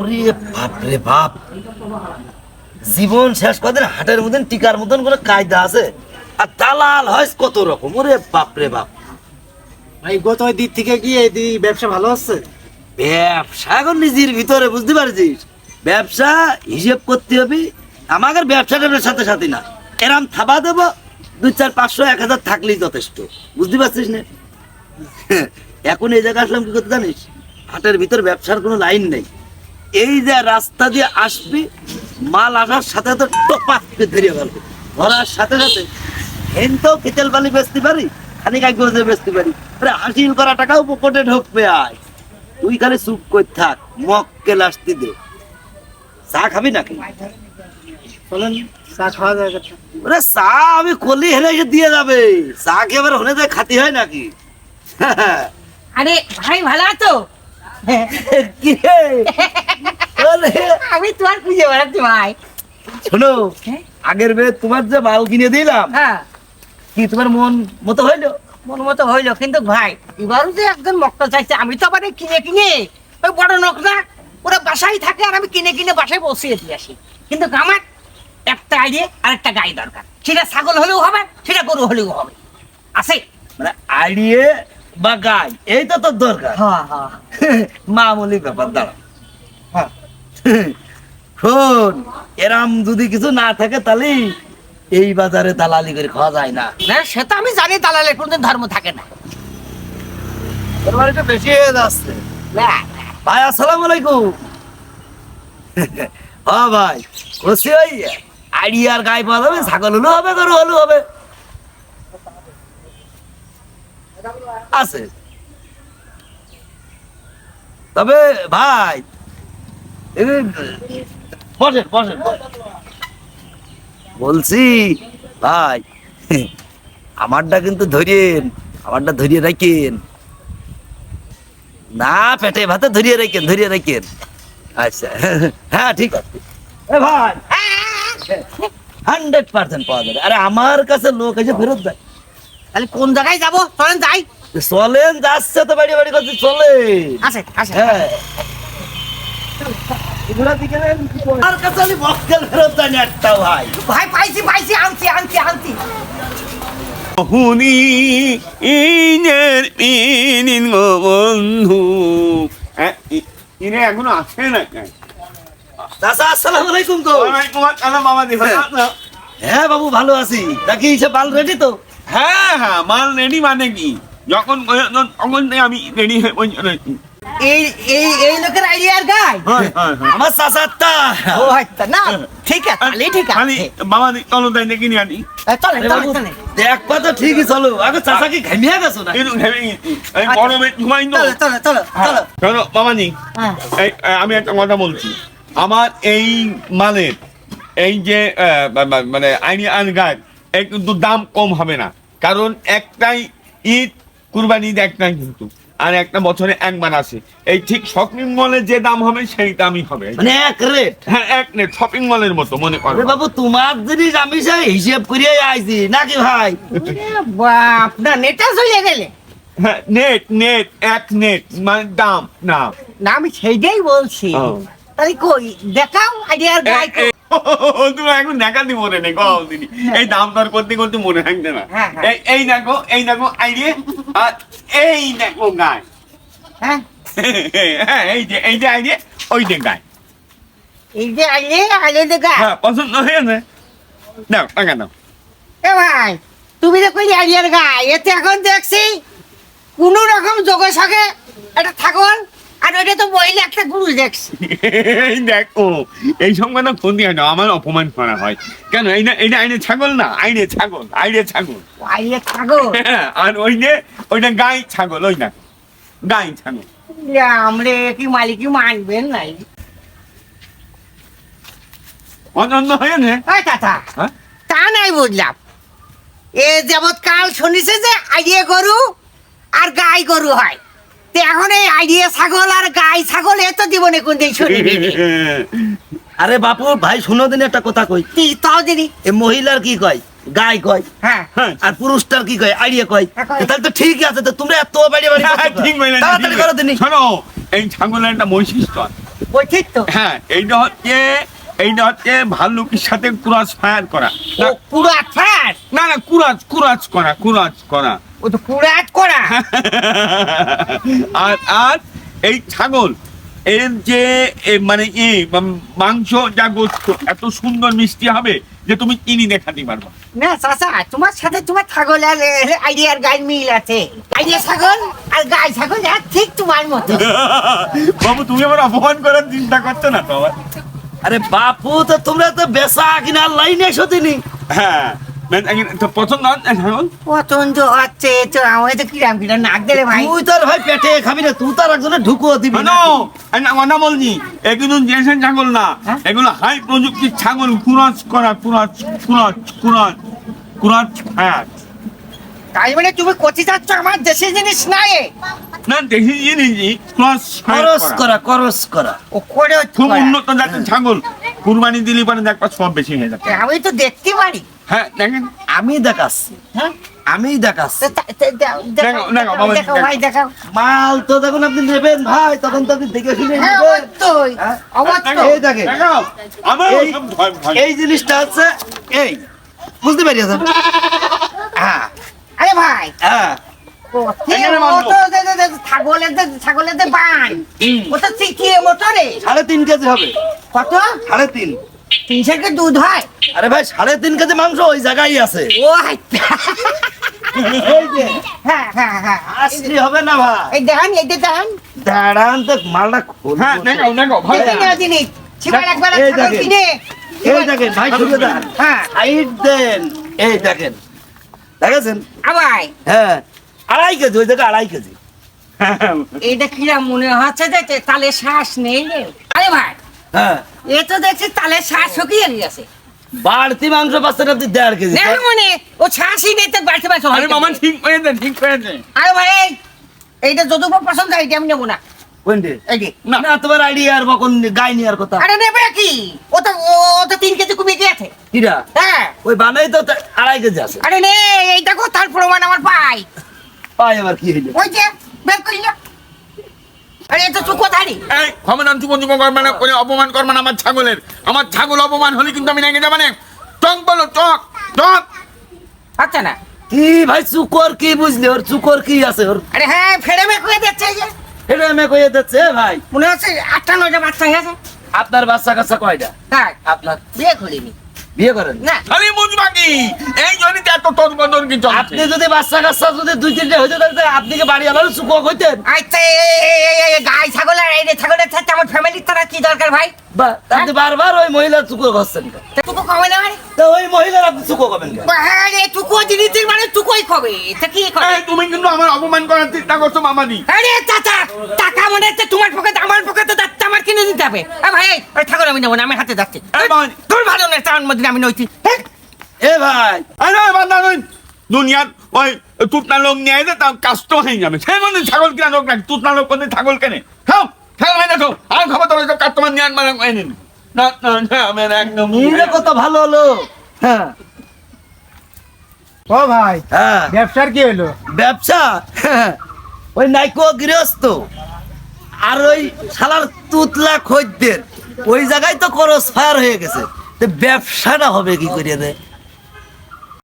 ওরে বাপ রে বাপ। জীবন শেষ কদিন হাটের মতন টিকার মতন করে কায়দা আছে? আর দালাল হয় কত রকম? ওরে বাপ রে বাপ। ভাই গত দিক থেকে এই ব্যবসা ভালো হচ্ছে? ব্যবসা এখন নিজের ভিতরে বুঝতে পারছিস? ব্যবসা হিসেব করতে হবে। আমাদের ব্যবসা ট্যাবসার সাথে সাথে না। এরাম থাবা দেবো দুই চার পাঁচশো এক হাজার থাকলেই যথেষ্ট। বুঝতে পারছিস না? এখন এই জায়গায় আসলাম কি করতে জানিস? হাটের ভিতর ব্যবসার কোনো লাইন নেই। এই যে রাস্তা দিয়ে আসবি মাল আসার সাথে ধরিয়ে ফেলবে। ধরার সাথে সাথে হেনতেও কেতেল বালি বেচতে পারি গজে বেচতে পারি। আরে হাসিল করা টাকাও পকেটে ঢুকবে আয় তুই খালি চুপ করে থাক মক্কেল আসতে দে। চা খাবি নাকি? চলেন চা খাওয়া যায় ওরে চা আমি কলি এসে দিয়ে যাবে। চা কি আবার হলে খাতি হয় নাকি? আরে ভাই ভালো আছো? আমি তোমার খুঁজে বেড়াচ্ছি ভাই। শোনো? আগের বে তোমার যে মাল কিনে দিলাম হ্যাঁ। কি তোমার মন মতো হইল? মন মতো হইল কিন্তু ভাই এবারও যে একজন মক্কা চাইছে আমি তো আবার কিনে কিনে ওই বড় নোক না ওরা বাসায় থাকে আর আমি কিনে কিনে বাসায় বসিয়ে দিয়ে আসি। কিন্তু আমার একটা আইডিয়া আর একটা গাই দরকার। সেটা ছাগল হলেও হবে সেটা গরু হলেও হবে। আছে? মানে আইডিয়ে বা গাই এই তো তোর দরকার। মামুলি ব্যাপার দাঁড়া। শোন এরাম যদি কিছু না থাকে তাহলে এই বাজারে দালালি করে খাওয়া যায় না। না সেটা আমি জানি দালালের কোনদিন ধর্ম থাকে না। বেশি হয়ে যাচ্ছে ভাই আসসালামু আলাইকুম। হ্যাঁ ভাই বলছি ওই আইডিয়ার গায়ে পাওয়া যাবে ছাগল হলেও হবে গরু হলেও হবে। আছে। তবে ভাই বসেন বসেন। বলছি, ভাই, আমারটা কিন্তু ধরিয়েন, আমারটা ধরিয়ে রাখেন। না, পেটে ভাতে ধরিয়ে রাখেন ধরিয়ে রাখেন। আচ্ছা হ্যাঁ ঠিক আছে। হান্ড্রেড পার্সেন্ট পাওয়া যাবে। আরে, আমার কাছে লোক এসে ফেরত দেয়। তাহলে কোন জায়গায় যাব? চলেন যাই। চলেন যাচ্ছে তো বাড়ি বাড়ি করছে চলে। আছে আছে হ্যাঁ। ভাই। ভাই পাইছি পাইছি আনছি আনছি আনছি। হুনি ইনের ইনিন গো বন্ধু। এ, ইনে এখনও আছে না কেন? চাচা আসসালামু আলাইকুম তো ওয়ালাইকুম আসসালাম বাবা দি, হ্যাঁ বাবু ভালো আছি। নাকি সে বাল রেডি তো? হ্যাঁ হ্যাঁ মাল রেডি মানে কি? যখন তখন আমি রেডি হয়ে রয়েছি। এই এই এই লোকের আইডিয়ার গাই? হয়, হয়, হয়। আমার চাচারটা ও আচ্ছা না ঠিক আছে তাহলে ঠিক খালি আছে। বাবা চলো তাই দেখি নি আনি। চলে আরে চলে। বাবু, চলে তো ঠিকই চলো। আগে চাচা কি ঘামিয়ে গেছো না একটু ভেবে গেছি। এই গরমে ঘুমাই তো। চলো চলো চলো চলো। চলো বাবাজি। হ্যাঁ। আমি একটা কথা বলছি। আমার এই মালের এই যে মানে গাছ এই কিন্তু দাম কম হবে না। কারণ একটাই ঈদ কুরবানি ঈদ একটাই কিন্তু। আর একটা বছরে একবার আসে। এই ঠিক শপিং মলে যে দাম হবে সেই দামই হবে। মানে এক রেট হ্যাঁ এক নেট শপিং মলের মতো মনে করো। বাবু তোমার জিনিস আমি সেই হিসেব করিয়ে আইছি নাকি ভাই? বাপ না নেটা চলে গেলে। হ্যাঁ নেট নেট এক নেট মানে দাম না না আমি সেইটাই বলছি। তাহলে কই দেখাও আইডিয়ার গাই তুমি এখন দেখা দি নেই গো দিদি। এই দাম দর করতে করতে মনে থাকবে না। হ্যাঁ, হ্যাঁ। এই এই দেখো এই দেখো আইডিয়া আর এই দেখো গায় হ্যাঁ? হ্যাঁ এই যে এই যে আইডিয়া ওই যে গায় এই হ্যাঁ পছন্দ টাকা দাও। এ ভাই তুমি এতে এখন দেখছি কোন রকম যোগে সঙ্গে একটা ছাগল আর ওইটা তো মহিলা একটা গুরু দেখছি। এই দেখো এই সঙ্গে ফোন দিয়ে আমার অপমান করা হয়। কেন এই না এইটা আইনে ছাগল না? আইনে ছাগল আইনে ছাগল। ছাগল? হ্যাঁ, আর ওই যে ওইটা গাই ছাগল ওই না গাই ছাগল। আমরা কি মালিকই মানবেন নাই ওই চাচা হ্যাঁ? তা নাই বুঝলাম। এ যাবৎ কাল শুনিছে যে আইডিয়া গরু আর গাই গরু হয়। এখন এই আইডিয়া ছাগল আর গাই ছাগল এ তো জীবনে কোনদিন শুনিনি আরে বাপু ভাই শুনো দিন একটা কথা কই। কি তাও দিদি এ মহিলার কি কয়? গাই কয়। হ্যাঁ। হ্যাঁ। আর পুরুষটার কি কয়? আইডিয়া কয়। হ্যাঁ, তাহলে তো ঠিক আছে তো তোমরা এত বাড়ি বাড়ি হ্যাঁ, ঠিক বললেন তাড়াতাড়ি করো দিনি। শোনো এই ছাগলের একটা বৈশিষ্ট্য আছে। বলছিস হ্যাঁ এইটা হচ্ছে এইটা হচ্ছে ভাল্লুকের সাথে কুরাজ ফায়ার করা। পুরো আঠার না না কুরাজ কুরাজ করা কুরাজ করা। ও তো আট করা। আর আর এই ছাগল এর যে মানে ই মাংস যা গোস্ত এত সুন্দর মিষ্টি হবে যে তুমি চিনি দেখাতে পারবা না চাচা তোমার সাথে তোমার ছাগল আর আইডিয়ার গাই মিল আছে। আইডিয়া ছাগল আর গাই ছাগল আর ঠিক তোমার মতো। বাবু তুমি আমার অপমান করার চিন্তা করছ না তো আরে বাপু তো তোমরা তো বেসা কিনা লাইনে এসো তিনি হ্যাঁ। পছন্দ হয় পছন্দ হচ্ছে তো আমার তো কিরাম কিরাম নাক দিলে ভাই। তুই তোর ভাই পেটে খাবি না তুই তার একজনে ঢুকুও দিবি না না বলছি এগুলো জেসেন ছাগল না হ্যাঁ? এগুলো হাই প্রযুক্তির ছাগল কুরাজ করা কুরাজ কুরাজ কুরাজ কুরাজ হ্যাঁ তাই মানে তুমি কচি যাচ্ছ আমার দেশের জিনিস নাই। এ। না দেখি জিনিস করস করা। করস করা। ও করে খুব উন্নত জাতের ছাগল কুরবানি দিলি পরে দেখবা সব বেশি হয়ে যাবে আমি তো দেখতে পারি। হ্যাঁ দেখেন আমি দেখাচ্ছি। হ্যাঁ? আমি মাল তো যখন আপনি নেবেন ভাই তখন তো আপনি দেখে শুনে হ্যাঁ হ্যাঁ? এই দেখেন। জিনিসটা হচ্ছে এই বুঝতে পারিয়েছেন হ্যাঁ। আরে ভাই। হ্যাঁ। ছাগলের বান হুম। ও তো চিকিয়ে সাড়ে তিন কেজি হবে। কত? সাড়ে তিন। তিনশো কে দুধ হয়? আরে ভাই সাড়ে তিন কেজি মাংস ওই জায়গায় আছে। ও হ্যাঁ হ্যাঁ হ্যাঁ। আসলি হবে না ভাই। এই দেখেন এই যে দেখেন। দাঁড়ান তো মালটা খুলবো হ্যাঁ তো। দেখাও দেখাও ভাই। দেখে নেওয়া জিনিস। একবার এই ছাগল দেখেন। কিনে। এই দেখেন ভাই খুলে দেন হ্যাঁ। সাইড দেন। এই দেখেন। দেখেছেন? আবাই। হ্যাঁ। আড়াই কেজি ওই জায়গায় আড়াই কেজি। এইটা কিরা মনে হচ্ছে যে তালে শ্বাস নেই আরে ভাই হ্যাঁ। এ তো দেখছি তালে শ্বাস শুকিয়ে গেছে বাড়তি মাংস পাচ্ছেন আপনি দেড় কেজি। না মনে ও শ্বাসই নেই তো বাড়তে পারছ আরে মামা ঠিক হয়েছে ঠিক হয়েছে আরে ভাই এই, এইটা যদুপ পছন্দ এইটা আমি নেব না। কোনটি? এই যে। না। না তোমার আইডিয়া আর বকন গাই নিয়ার কথা। আরে নেবে কি? ও তো ও তো তিন কেজি কমে গিয়েছে কিরা? হ্যাঁ। ওই বানাই তো আড়াই কেজি আছে। আরে নে এইটা তার প্রমাণ আমার পাই। পাই আবার কি হইল? ওই যে বের করি না। আরে কোথারি এই ক্ষমতান চুপ চুপ কর মানে করে অপমান কর মানে আমার ছাগলের। আমার ছাগল অপমান হলে কিন্তু আমি মানে টক বলো টক টক। আচ্ছা না। কি ভাই চুকর কি বুঝলি? ওর চুকর কি আছে? ওর আরে হ্যাঁ ফেড়ে মেয়ে কয়ে দিচ্ছে এই যে। এটা আমি কইয়ে দিচ্ছে ভাই। মনে হচ্ছে আটটা নয়টা বাচ্চা গেছে। আপনার বাচ্চা কাচ্চা কয়টা? হ্যাঁ। আপনার বিয়ে করিনি। বিয়ে করেন। না। খালি বুঝবা কি এই জন্য তো এত তোর বদর কি আপনি যদি বাচ্চা কাচ্চা যদি দুই তিনটা হইতে তাহলে আপনি কি বাড়ি আলাদা চুকো কইতেন আচ্ছা গাই ছাগল আর এই ছাগলের সাথে আমার ফ্যামিলির তারা কি দরকার ভাই? বা আপনি বারবার ওই মহিলার চুকো করছেন কেন? তা কবে না তো ওই মহিলার আপনি চুকো করবেন কেন? হ্যাঁ জিনিসের মানে তুকোই কবে তা কি কবে তুমি কিন্তু আমার অপমান করার চেষ্টা করছ মামাদি আরে চাচা টাকা মনে হচ্ছে তোমার পকেটে আমার পকেটে যাচ্ছে আমার কিনে দিতে হবে। আ ভাই ওই ঠাকুর আমি নেব না আমি হাতে যাচ্ছি। তোর ভালো না তার মধ্যে আমি নইছি। হ্যাঁ? এ ভাই। আরে বান্দা নই। দুনিয়ার ওই তুতনা লোক নিয়ে তার হয়ে যাবে। ছাগল কিনা লোক নাকি তুতনা লোক ছাগল কেনে? খাও হয় আর খবর তোমার কাস্টমার নিয়ে আনবার এনে নিন। না না না আমার একদম নিলে কত ভালো হলো। হ্যাঁ। ও ভাই হ্যাঁ। ব্যবসার কি হলো? ব্যবসা? হ্যাঁ, ওই নাইকো গৃহস্থ। আর ওই শালার তুতলা খদ্দের। ওই জায়গায় তো করস ফায়ার হয়ে গেছে। তো ব্যবসাটা হবে কি করিয়া রে?